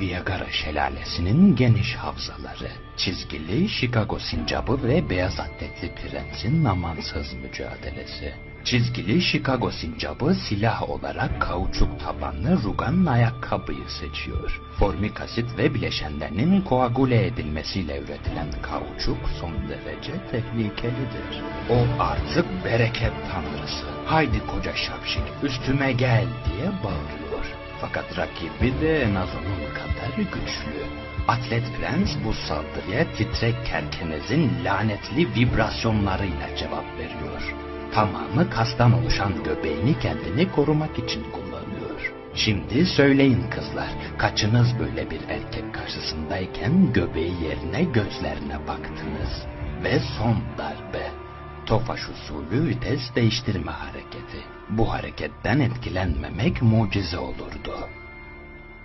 Viagara şelalesinin geniş havzaları, çizgili Chicago sincabı ve beyaz atletli prensin amansız mücadelesi. Çizgili Chicago sincabı silah olarak kauçuk tabanlı rugan ayakkabıyı seçiyor. Formik asit ve bileşenlerinin koagüle edilmesiyle üretilen kauçuk son derece tehlikelidir. O artık bereket tanrısı. Haydi koca şapşik üstüme gel diye bağırıyor. Fakat rakibi de en az onun kadar güçlü. Atlet Prens bu saldırıya titrek kerkenezin lanetli vibrasyonlarıyla cevap veriyor. Tamamı kastan oluşan göbeğini kendini korumak için kullanıyor. Şimdi söyleyin kızlar, kaçınız böyle bir erkek karşısındayken göbeği yerine gözlerine baktınız? Ve son darbe. Tofaş usulü vites değiştirme hareketi. Bu hareketten etkilenmemek mucize olurdu.